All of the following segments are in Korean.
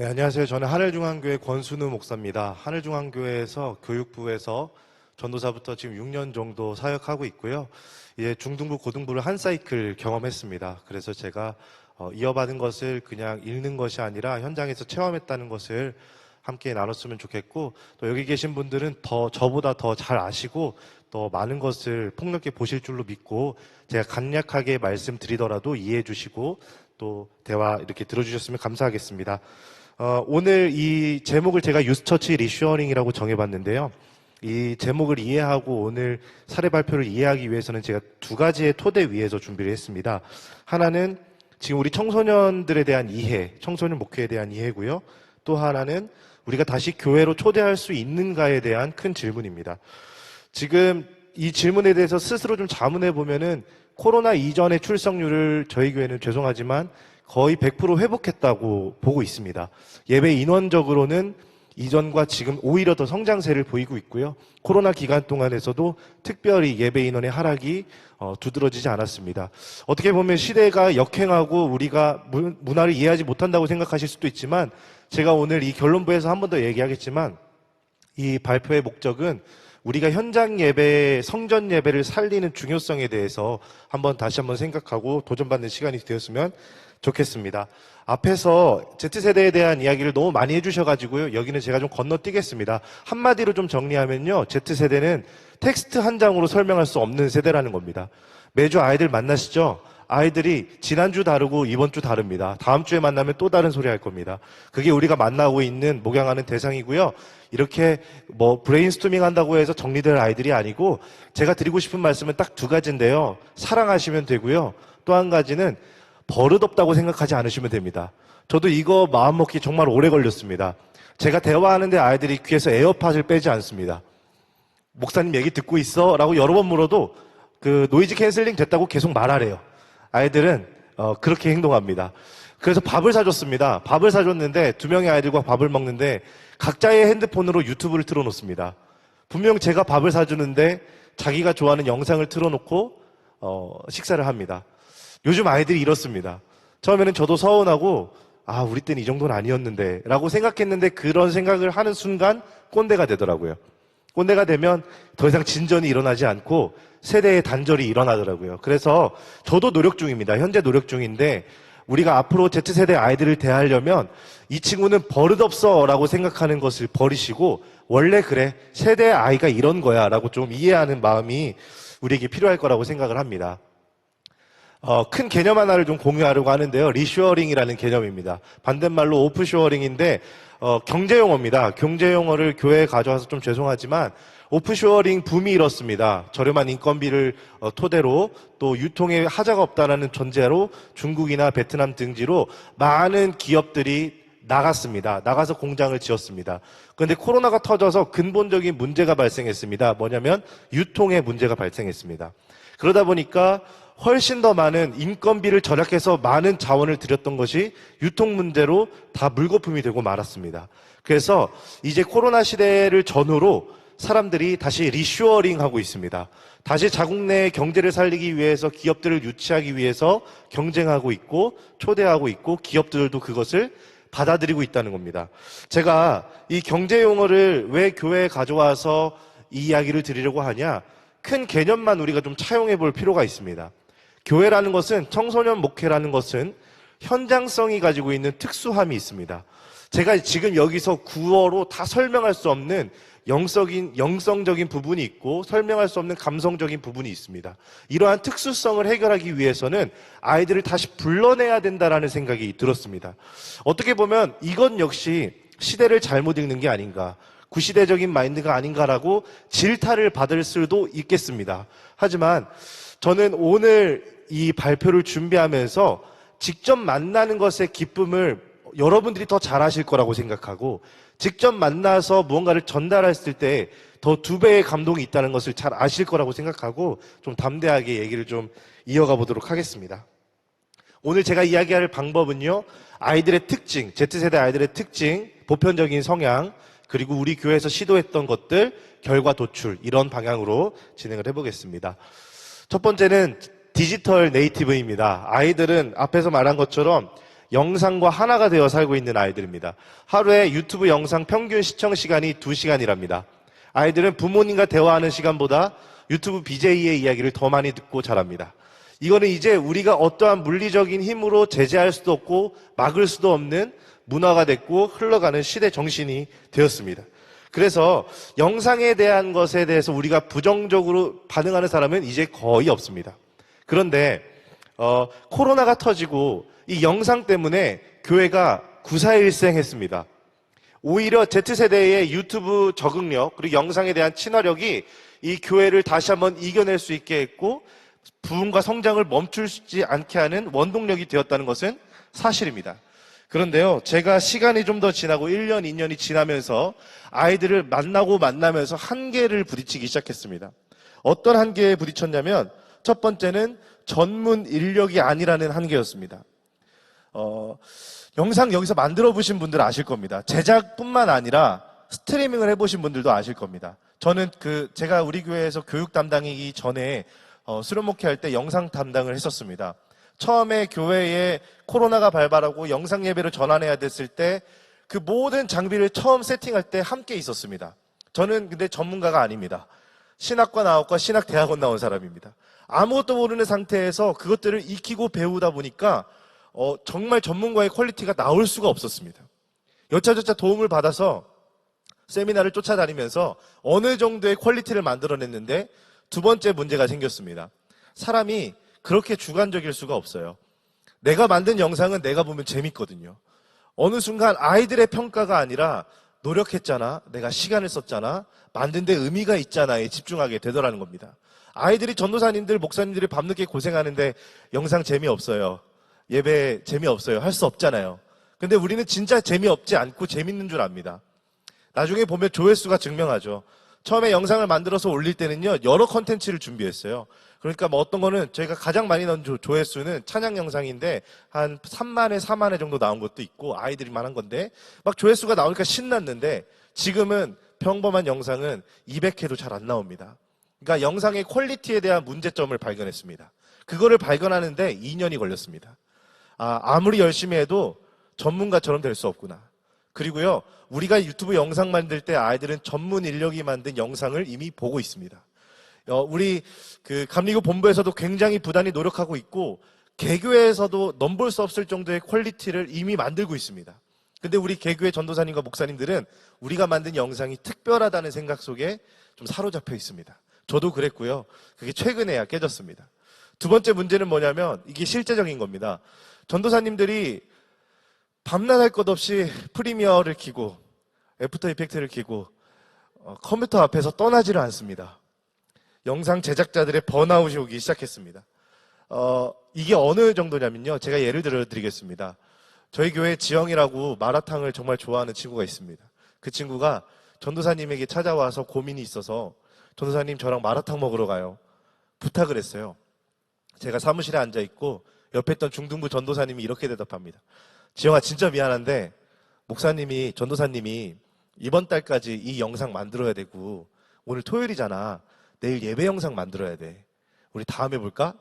네, 안녕하세요. 저는 하늘중앙교회 권순우 목사입니다. 하늘중앙교회에서 교육부에서 전도사부터 지금 6년 정도 사역하고 있고요. 이제 중등부, 고등부를 한 사이클 경험했습니다. 그래서 제가 어, 이어받은 것을 그냥 읽는 것이 아니라 현장에서 체험했다는 것을 함께 나눴으면 좋겠고 또 여기 계신 분들은 더 저보다 더 잘 아시고 더 많은 것을 폭넓게 보실 줄로 믿고 제가 간략하게 말씀드리더라도 이해해 주시고 또 대화 이렇게 들어주셨으면 감사하겠습니다. 어, 오늘 이 제목을 제가 유스처치 리슈어링이라고 정해봤는데요. 이 제목을 이해하고 오늘 사례 발표를 이해하기 위해서는 제가 두 가지의 토대 위에서 준비를 했습니다. 하나는 지금 우리 청소년들에 대한 이해, 청소년 목회에 대한 이해고요. 또 하나는 우리가 다시 교회로 초대할 수 있는가에 대한 큰 질문입니다. 지금 이 질문에 대해서 스스로 좀 자문해 보면은 코로나 이전의 출석률을 저희 교회는 죄송하지만 거의 100% 회복했다고 보고 있습니다. 예배 인원적으로는 이전과 지금 오히려 더 성장세를 보이고 있고요. 코로나 기간 동안에서도 특별히 예배 인원의 하락이 어, 두드러지지 않았습니다. 어떻게 보면 시대가 역행하고 우리가 문- 문화를 이해하지 못한다고 생각하실 수도 있지만 제가 오늘 이 결론부에서 한 번 더 얘기하겠지만 이 발표의 목적은 우리가 현장 예배, 성전 예배를 살리는 중요성에 대해서 한번 다시 한번 생각하고 도전받는 시간이 되었으면 좋겠습니다. 앞에서 Z세대에 대한 이야기를 너무 많이 해주셔가지고요. 여기는 제가 좀 건너뛰겠습니다. 한마디로 좀 정리하면요. Z세대는 텍스트 한 장으로 설명할 수 없는 세대라는 겁니다. 매주 아이들 만나시죠? 아이들이 지난주 다르고 이번 주 다릅니다. 다음 주에 만나면 또 다른 소리 할 겁니다. 그게 우리가 만나고 있는 목양하는 대상이고요. 이렇게 뭐 브레인스토밍 한다고 해서 정리될 아이들이 아니고 제가 드리고 싶은 말씀은 딱 두 가지인데요. 사랑하시면 되고요. 또 한 가지는 버릇없다고 생각하지 않으시면 됩니다. 저도 이거 마음먹기 정말 오래 걸렸습니다. 제가 대화하는데 아이들이 귀에서 에어팟을 빼지 않습니다. 목사님 얘기 듣고 있어? 라고 여러 번 물어도 그 노이즈 캔슬링 됐다고 계속 말하래요. 아이들은 어, 그렇게 행동합니다. 그래서 밥을 사줬습니다. 밥을 사줬는데 두 명의 아이들과 밥을 먹는데 각자의 핸드폰으로 유튜브를 틀어놓습니다. 분명 제가 밥을 사주는데 자기가 좋아하는 영상을 틀어놓고 어, 식사를 합니다. 요즘 아이들이 이렇습니다. 처음에는 저도 서운하고 아 우리 때는 이 정도는 아니었는데 라고 생각했는데 그런 생각을 하는 순간 꼰대가 되더라고요. 꼰대가 되면 더 이상 진전이 일어나지 않고 세대의 단절이 일어나더라고요. 그래서 저도 노력 중입니다. 현재 노력 중인데 우리가 앞으로 Z세대 아이들을 대하려면 이 친구는 버릇없어 라고 생각하는 것을 버리시고 원래 그래 세대의 아이가 이런 거야 라고 좀 이해하는 마음이 우리에게 필요할 거라고 생각을 합니다. 어, 큰 개념 하나를 좀 공유하려고 하는데요. 리슈어링이라는 개념입니다. 반대말로 오프쇼어링인데 어, 경제 용어입니다. 경제 용어를 교회에 가져와서 좀 죄송하지만 오프쇼어링 붐이 일었습니다. 저렴한 인건비를 어, 토대로 또 유통에 하자가 없다라는 전제로 중국이나 베트남 등지로 많은 기업들이 나갔습니다. 나가서 공장을 지었습니다. 그런데 코로나가 터져서 근본적인 문제가 발생했습니다. 뭐냐면 유통에 문제가 발생했습니다. 그러다 보니까 훨씬 더 많은 인건비를 절약해서 많은 자원을 들였던 것이 유통 문제로 다 물거품이 되고 말았습니다. 그래서 이제 코로나 시대를 전후로 사람들이 다시 리슈어링 하고 있습니다. 다시 자국 내 경제를 살리기 위해서 기업들을 유치하기 위해서 경쟁하고 있고 초대하고 있고 기업들도 그것을 받아들이고 있다는 겁니다. 제가 이 경제 용어를 왜 교회에 가져와서 이 이야기를 드리려고 하냐? 큰 개념만 우리가 좀 차용해 볼 필요가 있습니다. 교회라는 것은 청소년 목회라는 것은 현장성이 가지고 있는 특수함이 있습니다. 제가 지금 여기서 구어로 다 설명할 수 없는 영적인, 영성적인 부분이 있고 설명할 수 없는 감성적인 부분이 있습니다. 이러한 특수성을 해결하기 위해서는 아이들을 다시 불러내야 된다라는 생각이 들었습니다. 어떻게 보면 이건 역시 시대를 잘못 읽는 게 아닌가. 구시대적인 마인드가 아닌가라고 질타를 받을 수도 있겠습니다. 하지만 저는 오늘 이 발표를 준비하면서 직접 만나는 것의 기쁨을 여러분들이 더 잘하실 거라고 생각하고 직접 만나서 무언가를 전달했을 때 더 두 배의 감동이 있다는 것을 잘 아실 거라고 생각하고 좀 담대하게 얘기를 좀 이어가 보도록 하겠습니다. 오늘 제가 이야기할 방법은요, 아이들의 특징, Z세대 아이들의 특징, 보편적인 성향, 그리고 우리 교회에서 시도했던 것들, 결과 도출, 이런 방향으로 진행을 해보겠습니다. 첫 번째는 디지털 네이티브입니다. 아이들은 앞에서 말한 것처럼 영상과 하나가 되어 살고 있는 아이들입니다. 하루에 유튜브 영상 평균 시청 시간이 2시간이랍니다. 아이들은 부모님과 대화하는 시간보다 유튜브 BJ의 이야기를 더 많이 듣고 자랍니다. 이거는 이제 우리가 어떠한 물리적인 힘으로 제재할 수도 없고 막을 수도 없는 문화가 됐고 흘러가는 시대 정신이 되었습니다. 그래서 영상에 대한 것에 대해서 우리가 부정적으로 반응하는 사람은 이제 거의 없습니다. 그런데 어, 코로나가 터지고 이 영상 때문에 교회가 구사일생했습니다. 오히려 Z세대의 유튜브 적응력 그리고 영상에 대한 친화력이 이 교회를 다시 한번 이겨낼 수 있게 했고 부흥과 성장을 멈추지 않게 하는 원동력이 되었다는 것은 사실입니다. 그런데요, 제가 시간이 좀 더 지나고 1년, 2년이 지나면서 아이들을 만나고 만나면서 한계를 부딪히기 시작했습니다. 어떤 한계에 부딪혔냐면 첫 번째는 전문 인력이 아니라는 한계였습니다. 어, 영상 여기서 만들어 보신 분들 아실 겁니다. 제작뿐만 아니라 스트리밍을 해보신 분들도 아실 겁니다. 저는 그 제가 우리 교회에서 교육 담당이기 전에 어, 수련 목회 할 때 영상 담당을 했었습니다. 처음에 교회에 코로나가 발발하고 영상 예배를 전환해야 됐을 때 그 모든 장비를 처음 세팅할 때 함께 있었습니다. 저는 근데 전문가가 아닙니다. 신학과 나왔고 신학 대학원 나온 사람입니다. 아무것도 모르는 상태에서 그것들을 익히고 배우다 보니까 어, 정말 전문가의 퀄리티가 나올 수가 없었습니다. 여차저차 도움을 받아서 세미나를 쫓아다니면서 어느 정도의 퀄리티를 만들어냈는데 두 번째 문제가 생겼습니다. 사람이 그렇게 주관적일 수가 없어요. 내가 만든 영상은 내가 보면 재밌거든요. 어느 순간 아이들의 평가가 아니라 노력했잖아. 내가 시간을 썼잖아. 만든 데 의미가 있잖아에 집중하게 되더라는 겁니다. 아이들이 전도사님들, 목사님들이 밤늦게 고생하는데 영상 재미없어요. 예배 재미없어요. 할 수 없잖아요. 근데 우리는 진짜 재미없지 않고 재밌는 줄 압니다. 나중에 보면 조회수가 증명하죠. 처음에 영상을 만들어서 올릴 때는요, 여러 컨텐츠를 준비했어요. 그러니까 뭐 어떤 거는 저희가 가장 많이 넣은 조, 조회수는 찬양 영상인데 한 3만회, 4만회 정도 나온 것도 있고 아이들이만 한 건데 막 조회수가 나오니까 신났는데 지금은 평범한 영상은 200회도 잘 안 나옵니다. 그러니까 영상의 퀄리티에 대한 문제점을 발견했습니다. 그거를 발견하는데 2년이 걸렸습니다. 아, 아무리 열심히 해도 전문가처럼 될 수 없구나. 그리고요, 우리가 유튜브 영상 만들 때 아이들은 전문 인력이 만든 영상을 이미 보고 있습니다. 어, 우리 그 감리교 본부에서도 굉장히 부단히 노력하고 있고 개교에서도 넘볼 수 없을 정도의 퀄리티를 이미 만들고 있습니다. 근데 우리 개교의 전도사님과 목사님들은 우리가 만든 영상이 특별하다는 생각 속에 좀 사로잡혀 있습니다. 저도 그랬고요. 그게 최근에야 깨졌습니다. 두 번째 문제는 뭐냐면 이게 실제적인 겁니다. 전도사님들이 밤낮 할 것 없이 프리미어를 키고 애프터 이펙트를 키고 어, 컴퓨터 앞에서 떠나지를 않습니다. 영상 제작자들의 번아웃이 오기 시작했습니다. 어, 이게 어느 정도냐면요. 제가 예를 들어 드리겠습니다. 저희 교회 지영이라고 마라탕을 정말 좋아하는 친구가 있습니다. 그 친구가 전도사님에게 찾아와서 고민이 있어서 전도사님 저랑 마라탕 먹으러 가요. 부탁을 했어요. 제가 사무실에 앉아 있고 옆에 있던 중등부 전도사님이 이렇게 대답합니다. 지영아 진짜 미안한데 목사님이 전도사님이 이번 달까지 이 영상 만들어야 되고 오늘 토요일이잖아. 내일 예배 영상 만들어야 돼. 우리 다음에 볼까?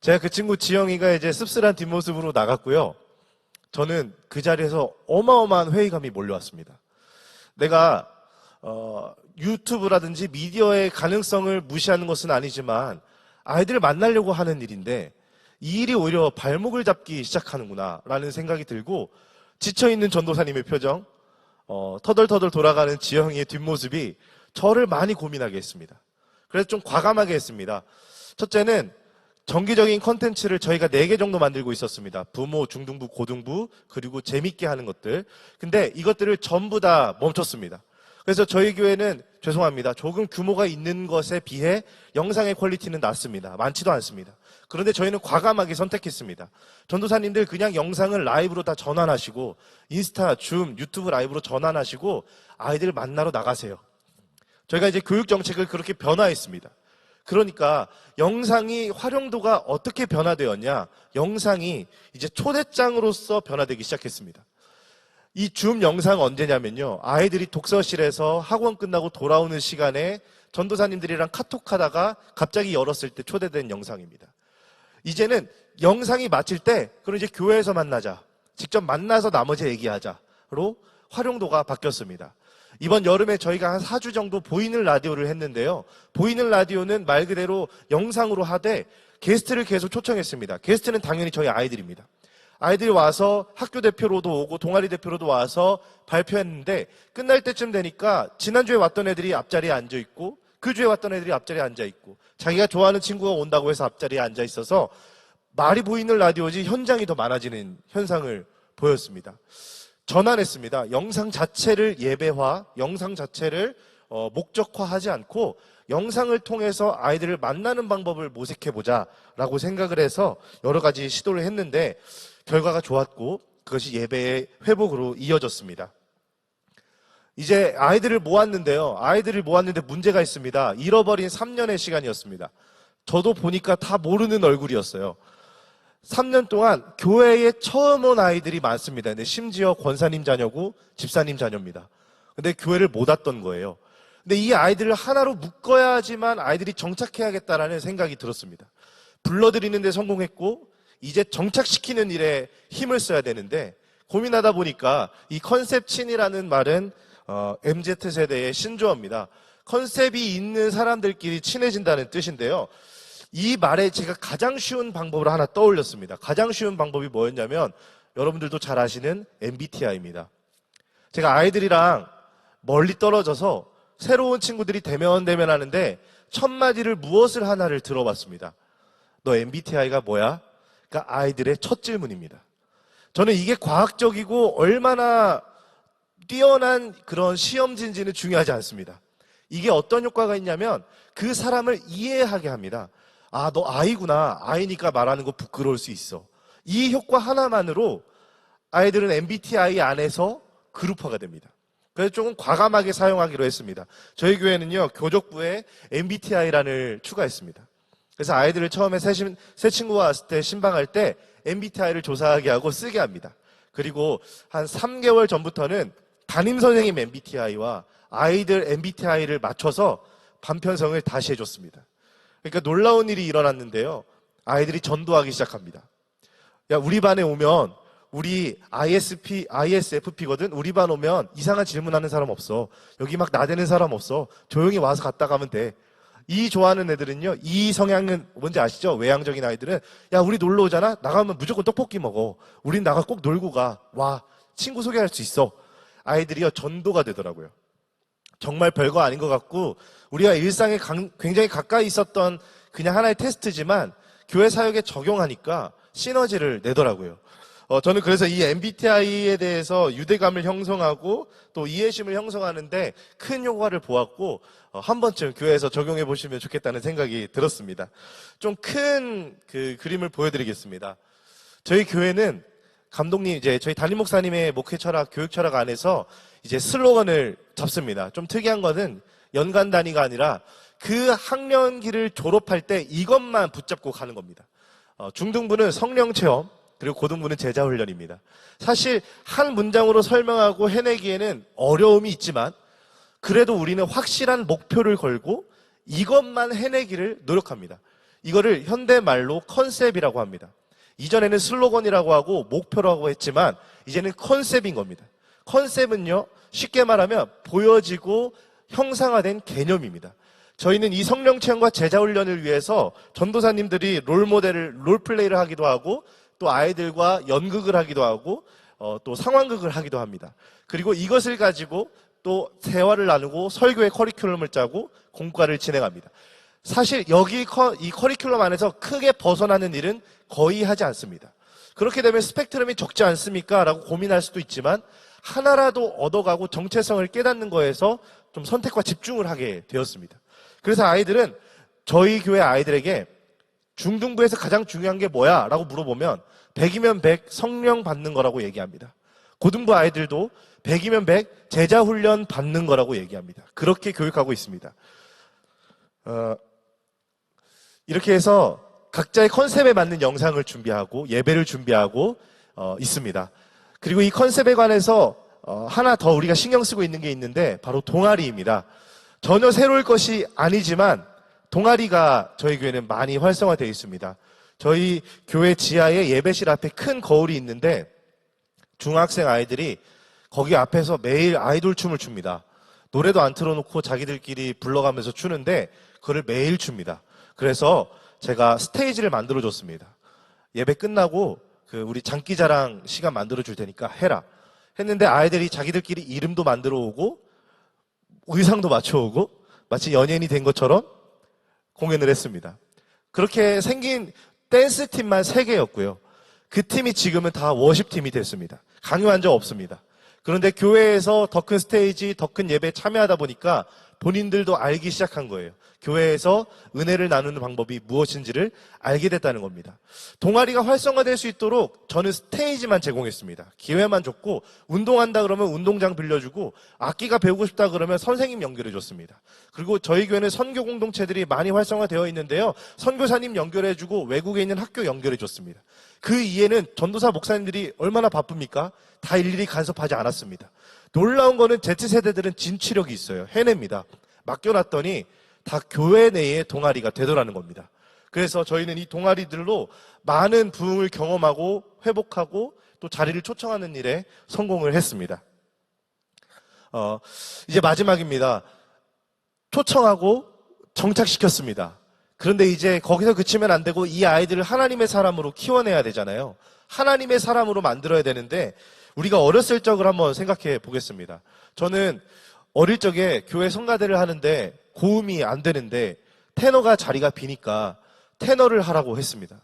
제가 그 친구 지영이가 이제 씁쓸한 뒷모습으로 나갔고요. 저는 그 자리에서 어마어마한 회의감이 몰려왔습니다. 내가 어, 유튜브라든지 미디어의 가능성을 무시하는 것은 아니지만 아이들을 만나려고 하는 일인데 이 일이 오히려 발목을 잡기 시작하는구나라는 생각이 들고 지쳐있는 전도사님의 표정, 어, 터덜터덜 돌아가는 지영이의 뒷모습이 저를 많이 고민하게 했습니다. 그래서 좀 과감하게 했습니다. 첫째는 정기적인 컨텐츠를 저희가 4개 정도 만들고 있었습니다. 부모, 중등부, 고등부, 그리고 재밌게 하는 것들. 근데 이것들을 전부 다 멈췄습니다. 그래서 저희 교회는 죄송합니다. 조금 규모가 있는 것에 비해 영상의 퀄리티는 낮습니다. 많지도 않습니다. 그런데 저희는 과감하게 선택했습니다. 전도사님들 그냥 영상을 라이브로 다 전환하시고 인스타, 줌, 유튜브 라이브로 전환하시고 아이들 만나러 나가세요. 저희가 이제 교육 정책을 그렇게 변화했습니다. 그러니까 영상이 활용도가 어떻게 변화되었냐? 영상이 이제 초대장으로서 변화되기 시작했습니다. 이 줌 영상 언제냐면요. 아이들이 독서실에서 학원 끝나고 돌아오는 시간에 전도사님들이랑 카톡 하다가 갑자기 열었을 때 초대된 영상입니다. 이제는 영상이 마칠 때 그럼 이제 교회에서 만나자. 직접 만나서 나머지 얘기하자로 활용도가 바뀌었습니다. 이번 여름에 저희가 한 4주 정도 보이는 라디오를 했는데요. 보이는 라디오는 말 그대로 영상으로 하되 게스트를 계속 초청했습니다. 게스트는 당연히 저희 아이들입니다. 아이들이 와서 학교 대표로도 오고 동아리 대표로도 와서 발표했는데 끝날 때쯤 되니까 지난주에 왔던 애들이 앞자리에 앉아 있고 그 주에 왔던 애들이 앞자리에 앉아 있고 자기가 좋아하는 친구가 온다고 해서 앞자리에 앉아 있어서 말이 보이는 라디오지 현장이 더 많아지는 현상을 보였습니다. 전환했습니다. 영상 자체를 예배화, 영상 자체를 어, 목적화하지 않고 영상을 통해서 아이들을 만나는 방법을 모색해보자라고 생각을 해서 여러 가지 시도를 했는데 결과가 좋았고 그것이 예배의 회복으로 이어졌습니다. 이제 아이들을 모았는데요. 아이들을 모았는데 문제가 있습니다. 잃어버린 3년의 시간이었습니다. 저도 보니까 다 모르는 얼굴이었어요. 3년 동안 교회에 처음 온 아이들이 많습니다. 근데 심지어 권사님 자녀고 집사님 자녀입니다. 근데 교회를 못 왔던 거예요. 근데 이 아이들을 하나로 묶어야지만 아이들이 정착해야겠다라는 생각이 들었습니다. 불러들이는데 성공했고 이제 정착시키는 일에 힘을 써야 되는데 고민하다 보니까 이 컨셉친이라는 말은 어, MZ 세대의 신조어입니다. 컨셉이 있는 사람들끼리 친해진다는 뜻인데요. 이 말에 제가 가장 쉬운 방법을 하나 떠올렸습니다. 가장 쉬운 방법이 뭐였냐면 여러분들도 잘 아시는 MBTI입니다. 제가 아이들이랑 멀리 떨어져서 새로운 친구들이 대면 대면 하는데 첫 마디를 무엇을 하나를 들어봤습니다. 너 MBTI가 뭐야? 그러니까 아이들의 첫 질문입니다. 저는 이게 과학적이고 얼마나 뛰어난 그런 시험진지는 중요하지 않습니다. 이게 어떤 효과가 있냐면 그 사람을 이해하게 합니다. 아, 너 아이구나. 아이니까 말하는 거 부끄러울 수 있어. 이 효과 하나만으로 아이들은 MBTI 안에서 그룹화가 됩니다. 그래서 조금 과감하게 사용하기로 했습니다. 저희 교회는요, 교족부에 MBTI란을 추가했습니다. 그래서 아이들을 처음에 새, 신- 새 친구가 왔을 때 신방할 때 MBTI를 조사하게 하고 쓰게 합니다. 그리고 한 3개월 전부터는 담임 선생님 MBTI와 아이들 MBTI를 맞춰서 반편성을 다시 해줬습니다. 그러니까 놀라운 일이 일어났는데요. 아이들이 전도하기 시작합니다. 야, 우리 반에 오면 우리 ISP, ISFP거든. 우리 반 오면 이상한 질문하는 사람 없어. 여기 막 나대는 사람 없어. 조용히 와서 갔다 가면 돼. 이 좋아하는 애들은요. 이 성향은 뭔지 아시죠? 외향적인 아이들은 야, 우리 놀러 오잖아. 나가면 무조건 떡볶이 먹어. 우린 나가 꼭 놀고 가. 와, 친구 소개할 수 있어. 아이들이요. 전도가 되더라고요. 정말 별거 아닌 것 같고 우리가 일상에 강- 굉장히 가까이 있었던 그냥 하나의 테스트지만 교회 사역에 적용하니까 시너지를 내더라고요. 어, 저는 그래서 이 MBTI에 대해서 유대감을 형성하고 또 이해심을 형성하는데 큰 효과를 보았고 어, 한 번쯤 교회에서 적용해 보시면 좋겠다는 생각이 들었습니다. 좀 큰 그 그림을 보여드리겠습니다. 저희 교회는 감독님 이제 저희 담임 목사님의 목회 철학, 교육 철학 안에서 이제 슬로건을 잡습니다. 좀 특이한 거는 연간 단위가 아니라 그 학년기를 졸업할 때 이것만 붙잡고 가는 겁니다. 어, 중등부는 성령 체험, 그리고 고등부는 제자 훈련입니다. 사실 한 문장으로 설명하고 해내기에는 어려움이 있지만 그래도 우리는 확실한 목표를 걸고 이것만 해내기를 노력합니다. 이거를 현대 말로 컨셉이라고 합니다. 이전에는 슬로건이라고 하고 목표라고 했지만 이제는 컨셉인 겁니다. 컨셉은요, 쉽게 말하면 보여지고 형상화된 개념입니다. 저희는 이 성령 체험과 제자 훈련을 위해서 전도사님들이 롤 모델을 롤 플레이를 하기도 하고 또 아이들과 연극을 하기도 하고 어, 또 상황극을 하기도 합니다. 그리고 이것을 가지고 또 대화를 나누고 설교의 커리큘럼을 짜고 공과를 진행합니다. 사실 여기 커- 이 커리큘럼 안에서 크게 벗어나는 일은 거의 하지 않습니다. 그렇게 되면 스펙트럼이 적지 않습니까? 라고 고민할 수도 있지만 하나라도 얻어가고 정체성을 깨닫는 거에서 좀 선택과 집중을 하게 되었습니다. 그래서 아이들은 저희 교회 아이들에게 중등부에서 가장 중요한 게 뭐야? 라고 물어보면 100이면 100 성령 받는 거라고 얘기합니다. 고등부 아이들도 100이면 100 제자 훈련 받는 거라고 얘기합니다. 그렇게 교육하고 있습니다. 어, 이렇게 해서 각자의 컨셉에 맞는 영상을 준비하고 예배를 준비하고 어, 있습니다. 그리고 이 컨셉에 관해서 어, 하나 더 우리가 신경 쓰고 있는 게 있는데 바로 동아리입니다. 전혀 새로울 것이 아니지만 동아리가 저희 교회는 많이 활성화되어 있습니다. 저희 교회 지하에 예배실 앞에 큰 거울이 있는데 중학생 아이들이 거기 앞에서 매일 아이돌 춤을 춥니다. 노래도 안 틀어놓고 자기들끼리 불러가면서 추는데 그걸 매일 춥니다. 그래서 제가 스테이지를 만들어줬습니다. 예배 끝나고 그 우리 장기자랑 시간 만들어줄 테니까 해라. 했는데 아이들이 자기들끼리 이름도 만들어 오고 의상도 맞춰오고 마치 연예인이 된 것처럼 공연을 했습니다. 그렇게 생긴 댄스 팀만 3개였고요. 그 팀이 지금은 다 워십 팀이 됐습니다. 강요한 적 없습니다. 그런데 교회에서 더 큰 스테이지, 더 큰 예배에 참여하다 보니까 본인들도 알기 시작한 거예요. 교회에서 은혜를 나누는 방법이 무엇인지를 알게 됐다는 겁니다. 동아리가 활성화될 수 있도록 저는 스테이지만 제공했습니다. 기회만 줬고 운동한다 그러면 운동장 빌려주고 악기가 배우고 싶다 그러면 선생님 연결해 줬습니다. 그리고 저희 교회는 선교 공동체들이 많이 활성화되어 있는데요. 선교사님 연결해 주고 외국에 있는 학교 연결해 줬습니다. 그 이해는 전도사 목사님들이 얼마나 바쁩니까? 다 일일이 간섭하지 않았습니다. 놀라운 거는 Z세대들은 진취력이 있어요. 해냅니다. 맡겨놨더니 다 교회 내의 동아리가 되더라는 겁니다. 그래서 저희는 이 동아리들로 많은 부흥을 경험하고 회복하고 또 자리를 초청하는 일에 성공을 했습니다. 어, 이제 마지막입니다. 초청하고 정착시켰습니다. 그런데 이제 거기서 그치면 안 되고 이 아이들을 하나님의 사람으로 키워내야 되잖아요. 하나님의 사람으로 만들어야 되는데 우리가 어렸을 적을 한번 생각해 보겠습니다. 저는 어릴 적에 교회 성가대를 하는데 고음이 안 되는데 테너가 자리가 비니까 테너를 하라고 했습니다.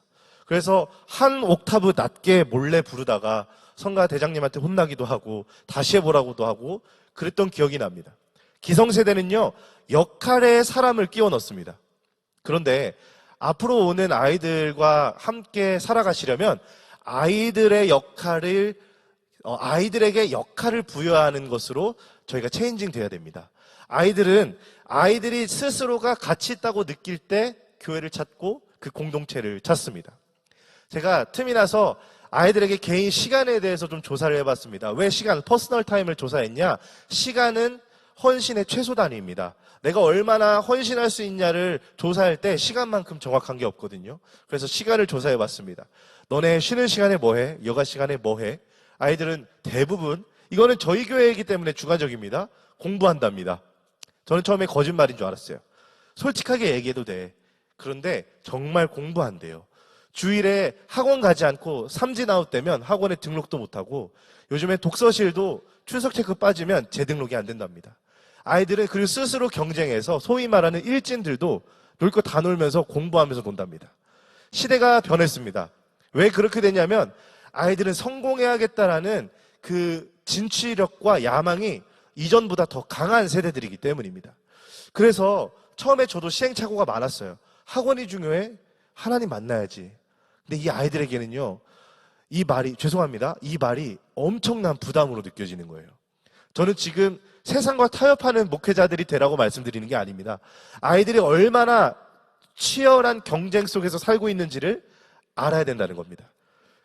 그래서 한 옥타브 낮게 몰래 부르다가 성가 대장님한테 혼나기도 하고 다시 해보라고도 하고 그랬던 기억이 납니다. 기성세대는요, 역할에 사람을 끼워 넣습니다. 그런데 앞으로 오는 아이들과 함께 살아가시려면 아이들의 역할을 어, 아이들에게 역할을 부여하는 것으로 저희가 체인징 돼야 됩니다. 아이들은 아이들이 스스로가 가치 있다고 느낄 때 교회를 찾고 그 공동체를 찾습니다. 제가 틈이 나서 아이들에게 개인 시간에 대해서 좀 조사를 해봤습니다. 왜 시간, 퍼스널 타임을 조사했냐? 시간은 헌신의 최소 단위입니다. 내가 얼마나 헌신할 수 있냐를 조사할 때 시간만큼 정확한 게 없거든요. 그래서 시간을 조사해 봤습니다. 너네 쉬는 시간에 뭐 해? 여가 시간에 뭐 해? 아이들은 대부분 이거는 저희 교회이기 때문에 주관적입니다. 공부한답니다. 저는 처음에 거짓말인 줄 알았어요. 솔직하게 얘기해도 돼. 그런데 정말 공부한대요. 주일에 학원 가지 않고 삼진 아웃 되면 학원에 등록도 못하고 요즘에 독서실도 출석 체크 빠지면 재등록이 안 된답니다. 아이들은 그리고 스스로 경쟁해서 소위 말하는 일진들도 놀 거 다 놀면서 공부하면서 논답니다. 시대가 변했습니다. 왜 그렇게 되냐면 아이들은 성공해야겠다라는 그 진취력과 야망이 이전보다 더 강한 세대들이기 때문입니다. 그래서 처음에 저도 시행착오가 많았어요. 학원이 중요해? 하나님 만나야지. 근데 이 아이들에게는요, 이 말이, 죄송합니다. 이 말이 엄청난 부담으로 느껴지는 거예요. 저는 지금 세상과 타협하는 목회자들이 되라고 말씀드리는 게 아닙니다. 아이들이 얼마나 치열한 경쟁 속에서 살고 있는지를 알아야 된다는 겁니다.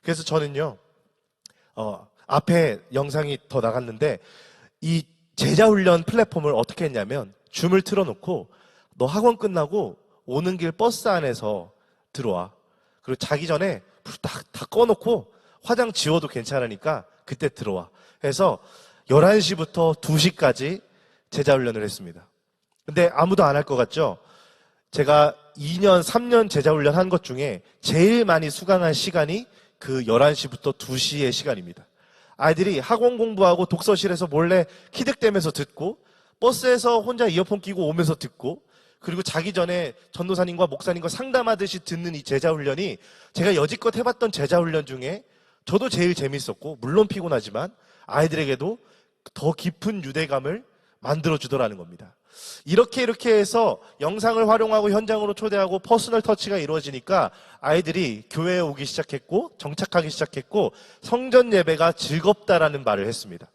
그래서 저는요, 어, 앞에 영상이 더 나갔는데, 이 제자 훈련 플랫폼을 어떻게 했냐면, 줌을 틀어놓고, 너 학원 끝나고 오는 길 버스 안에서 들어와. 그리고 자기 전에 불 다, 다 꺼놓고 화장 지워도 괜찮으니까 그때 들어와. 해서 11시부터 2시까지 제자 훈련을 했습니다. 근데 아무도 안 할 것 같죠? 제가 2년, 3년 제자 훈련 한 것 중에 제일 많이 수강한 시간이 그 11시부터 2시의 시간입니다. 아이들이 학원 공부하고 독서실에서 몰래 키득대면서 듣고 버스에서 혼자 이어폰 끼고 오면서 듣고 그리고 자기 전에 전도사님과 목사님과 상담하듯이 듣는 이 제자훈련이 제가 여지껏 해봤던 제자훈련 중에 저도 제일 재밌었고 물론 피곤하지만 아이들에게도 더 깊은 유대감을 만들어주더라는 겁니다. 이렇게 이렇게 해서 영상을 활용하고 현장으로 초대하고 퍼스널 터치가 이루어지니까 아이들이 교회에 오기 시작했고 정착하기 시작했고 성전 예배가 즐겁다라는 말을 했습니다.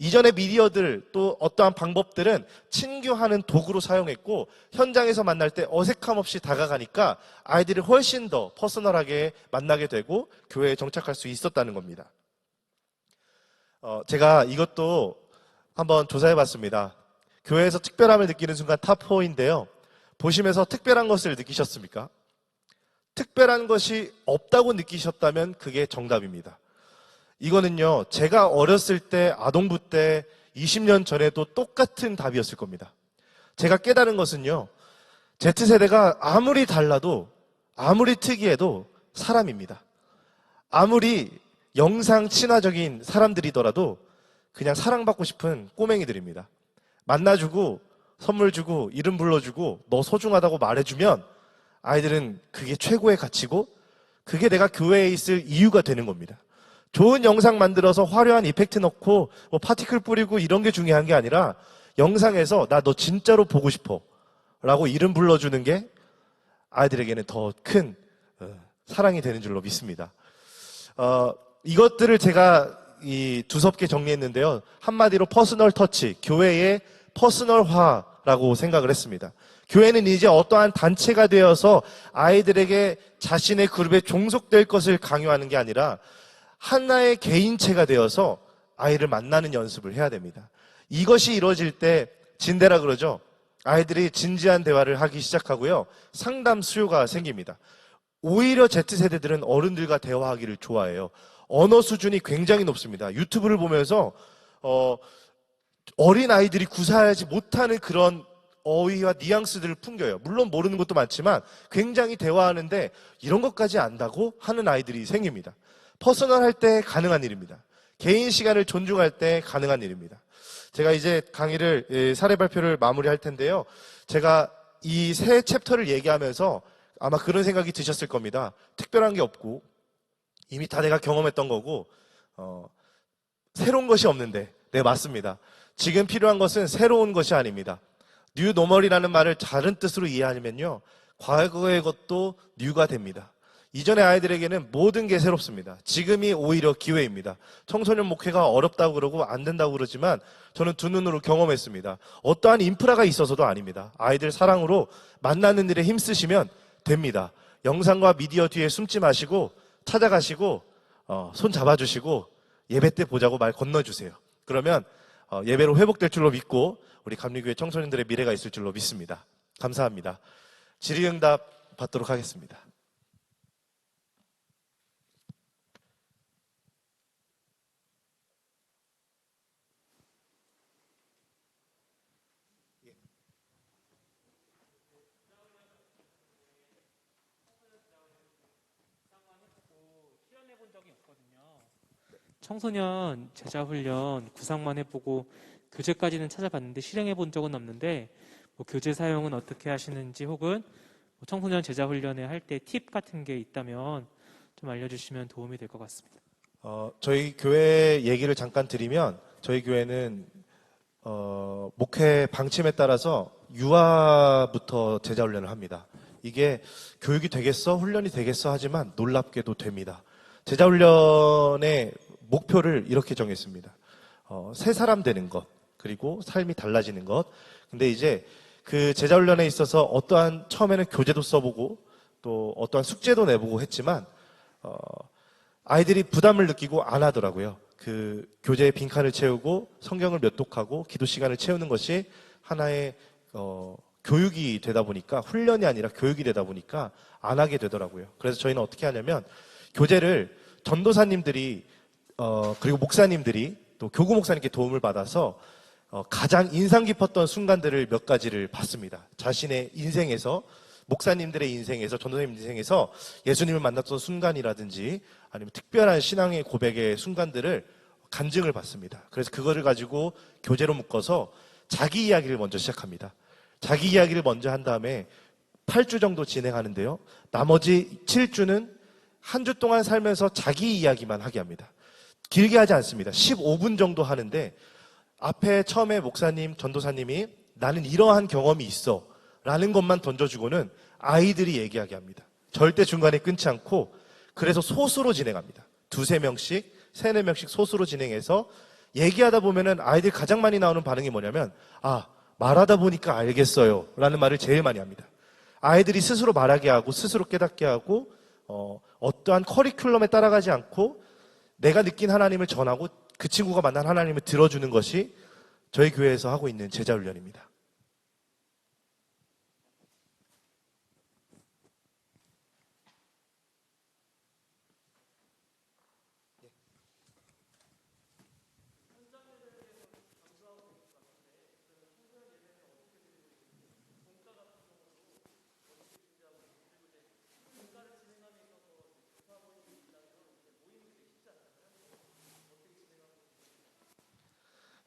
이전의 미디어들 또 어떠한 방법들은 친교하는 도구로 사용했고 현장에서 만날 때 어색함 없이 다가가니까 아이들이 훨씬 더 퍼스널하게 만나게 되고 교회에 정착할 수 있었다는 겁니다. 어, 제가 이것도 한번 조사해 봤습니다. 교회에서 특별함을 느끼는 순간 탑4인데요. 보시면서 특별한 것을 느끼셨습니까? 특별한 것이 없다고 느끼셨다면 그게 정답입니다. 이거는요, 제가 어렸을 때, 아동부 때, 20년 전에도 똑같은 답이었을 겁니다. 제가 깨달은 것은요, Z세대가 아무리 달라도, 아무리 특이해도 사람입니다. 아무리 영상 친화적인 사람들이더라도 그냥 사랑받고 싶은 꼬맹이들입니다. 만나주고, 선물 주고, 이름 불러주고, 너 소중하다고 말해주면 아이들은 그게 최고의 가치고, 그게 내가 교회에 있을 이유가 되는 겁니다. 좋은 영상 만들어서 화려한 이펙트 넣고 뭐 파티클 뿌리고 이런 게 중요한 게 아니라 영상에서 나 너 진짜로 보고 싶어 라고 이름 불러주는 게 아이들에게는 더큰 어, 사랑이 되는 줄로 믿습니다. 어, 이것들을 제가 이 두섭게 정리했는데요. 한마디로 퍼스널 터치, 교회의 퍼스널화라고 생각을 했습니다. 교회는 이제 어떠한 단체가 되어서 아이들에게 자신의 그룹에 종속될 것을 강요하는 게 아니라 하나의 개인체가 되어서 아이를 만나는 연습을 해야 됩니다. 이것이 이루어질 때 진대라 그러죠. 아이들이 진지한 대화를 하기 시작하고요. 상담 수요가 생깁니다. 오히려 Z세대들은 어른들과 대화하기를 좋아해요. 언어 수준이 굉장히 높습니다. 유튜브를 보면서 어, 어린 아이들이 구사하지 못하는 그런 어휘와 뉘앙스들을 풍겨요. 물론 모르는 것도 많지만 굉장히 대화하는데 이런 것까지 안다고 하는 아이들이 생깁니다. 퍼스널 할 때 가능한 일입니다. 개인 시간을 존중할 때 가능한 일입니다. 제가 이제 강의를 예, 사례 발표를 마무리할 텐데요. 제가 이새 챕터를 얘기하면서 아마 그런 생각이 드셨을 겁니다. 특별한 게 없고 이미 다 내가 경험했던 거고 어, 새로운 것이 없는데 네 맞습니다. 지금 필요한 것은 새로운 것이 아닙니다. 뉴 노멀이라는 말을 다른 뜻으로 이해하면요. 과거의 것도 뉴가 됩니다. 이전의 아이들에게는 모든 게 새롭습니다. 지금이 오히려 기회입니다. 청소년 목회가 어렵다고 그러고 안 된다고 그러지만 저는 두 눈으로 경험했습니다. 어떠한 인프라가 있어서도 아닙니다. 아이들 사랑으로 만나는 일에 힘쓰시면 됩니다. 영상과 미디어 뒤에 숨지 마시고 찾아가시고 어, 손 잡아주시고 예배 때 보자고 말 건너주세요. 그러면 어, 예배로 회복될 줄로 믿고 우리 감리교회 청소년들의 미래가 있을 줄로 믿습니다. 감사합니다. 질의응답 받도록 하겠습니다. 청소년 제자 훈련 구상만 해보고 교재까지는 찾아봤는데 실행해 본 적은 없는데 뭐 교재 사용은 어떻게 하시는지 혹은 뭐 청소년 제자 훈련에 할 때 팁 같은 게 있다면 좀 알려주시면 도움이 될 것 같습니다. 어, 저희 교회 얘기를 잠깐 드리면 저희 교회는 어, 목회 방침에 따라서 유아부터 제자 훈련을 합니다. 이게 교육이 되겠어, 훈련이 되겠어 하지만 놀랍게도 됩니다. 제자 훈련의 목표를 이렇게 정했습니다. 어, 새 사람 되는 것, 그리고 삶이 달라지는 것. 근데 이제 그 제자 훈련에 있어서 어떠한 처음에는 교재도 써보고 또 어떠한 숙제도 내보고 했지만 어, 아이들이 부담을 느끼고 안 하더라고요. 그 교재의 빈칸을 채우고 성경을 몇 독하고 기도 시간을 채우는 것이 하나의 어, 교육이 되다 보니까 훈련이 아니라 교육이 되다 보니까 안 하게 되더라고요. 그래서 저희는 어떻게 하냐면 교재를 전도사님들이 어, 그리고 목사님들이 또 교구 목사님께 도움을 받아서 어, 가장 인상 깊었던 순간들을 몇 가지를 봤습니다. 자신의 인생에서 목사님들의 인생에서 전도사님 인생에서 예수님을 만났던 순간이라든지 아니면 특별한 신앙의 고백의 순간들을 간증을 받습니다. 그래서 그거를 가지고 교재로 묶어서 자기 이야기를 먼저 시작합니다. 자기 이야기를 먼저 한 다음에 8주 정도 진행하는데요. 나머지 7주는 한 주 동안 살면서 자기 이야기만 하게 합니다. 길게 하지 않습니다. 15분 정도 하는데 앞에 처음에 목사님, 전도사님이 나는 이러한 경험이 있어 라는 것만 던져주고는 아이들이 얘기하게 합니다. 절대 중간에 끊지 않고 그래서 소수로 진행합니다. 두세 명씩, 세네 명씩 소수로 진행해서 얘기하다 보면은 아이들 가장 많이 나오는 반응이 뭐냐면 아, 말하다 보니까 알겠어요 라는 말을 제일 많이 합니다. 아이들이 스스로 말하게 하고 스스로 깨닫게 하고 어, 어떠한 커리큘럼에 따라가지 않고 내가 느낀 하나님을 전하고 그 친구가 만난 하나님을 들어주는 것이 저희 교회에서 하고 있는 제자 훈련입니다.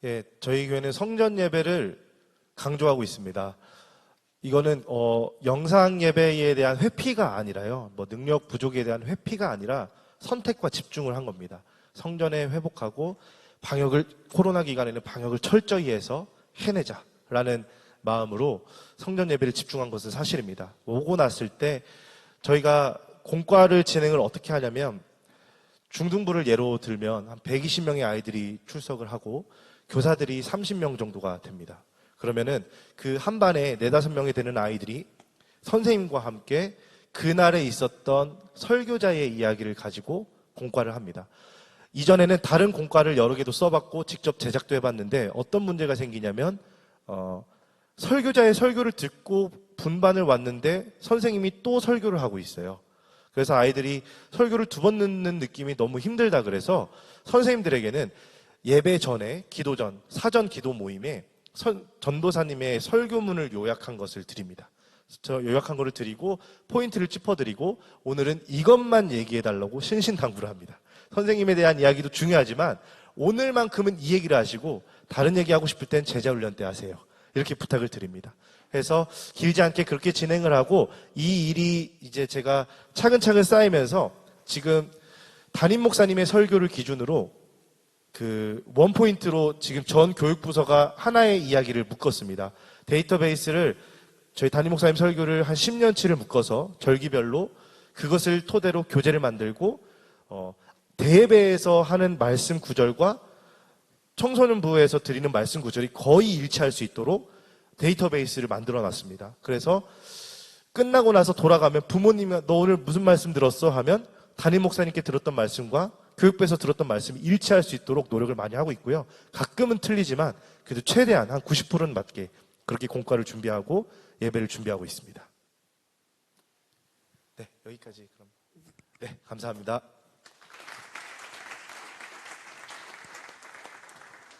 예, 저희 교회는 성전 예배를 강조하고 있습니다. 이거는 어, 영상 예배에 대한 회피가 아니라요. 뭐 능력 부족에 대한 회피가 아니라 선택과 집중을 한 겁니다. 성전에 회복하고 방역을 코로나 기간에는 방역을 철저히 해서 해내자라는 마음으로 성전 예배를 집중한 것은 사실입니다. 오고 났을 때 저희가 공과를 진행을 어떻게 하냐면 중등부를 예로 들면 한 120명의 아이들이 출석을 하고 교사들이 30명 정도가 됩니다. 그러면은 그 한 반에 네다섯 명이 되는 아이들이 선생님과 함께 그날에 있었던 설교자의 이야기를 가지고 공과를 합니다. 이전에는 다른 공과를 여러 개도 써봤고 직접 제작도 해봤는데 어떤 문제가 생기냐면 어, 설교자의 설교를 듣고 분반을 왔는데 선생님이 또 설교를 하고 있어요. 그래서 아이들이 설교를 두 번 듣는 느낌이 너무 힘들다 그래서 선생님들에게는 예배 전에 기도 전 사전 기도 모임에 선- 전도사님의 설교문을 요약한 것을 드립니다. 저 요약한 거를 드리고 포인트를 짚어드리고 오늘은 이것만 얘기해 달라고 신신당부를 합니다. 선생님에 대한 이야기도 중요하지만 오늘만큼은 이 얘기를 하시고 다른 얘기 하고 싶을 땐 제자 훈련 때 하세요. 이렇게 부탁을 드립니다. 그래서 길지 않게 그렇게 진행을 하고 이 일이 이제 제가 차근차근 쌓이면서 지금 담임 목사님의 설교를 기준으로 그 원포인트로 지금 전 교육부서가 하나의 이야기를 묶었습니다. 데이터베이스를 저희 담임 목사님 설교를 한 10년치를 묶어서 절기별로 그것을 토대로 교재를 만들고 어, 대예배에서 하는 말씀 구절과 청소년부에서 드리는 말씀 구절이 거의 일치할 수 있도록 데이터베이스를 만들어 놨습니다. 그래서 끝나고 나서 돌아가면 부모님이 너 오늘 무슨 말씀 들었어? 하면 담임 목사님께 들었던 말씀과 교육부에서 들었던 말씀이 일치할 수 있도록 노력을 많이 하고 있고요. 가끔은 틀리지만 그래도 최대한 한 90%는 맞게 그렇게 공과를 준비하고 예배를 준비하고 있습니다. 네, 여기까지 그럼. 네, 감사합니다.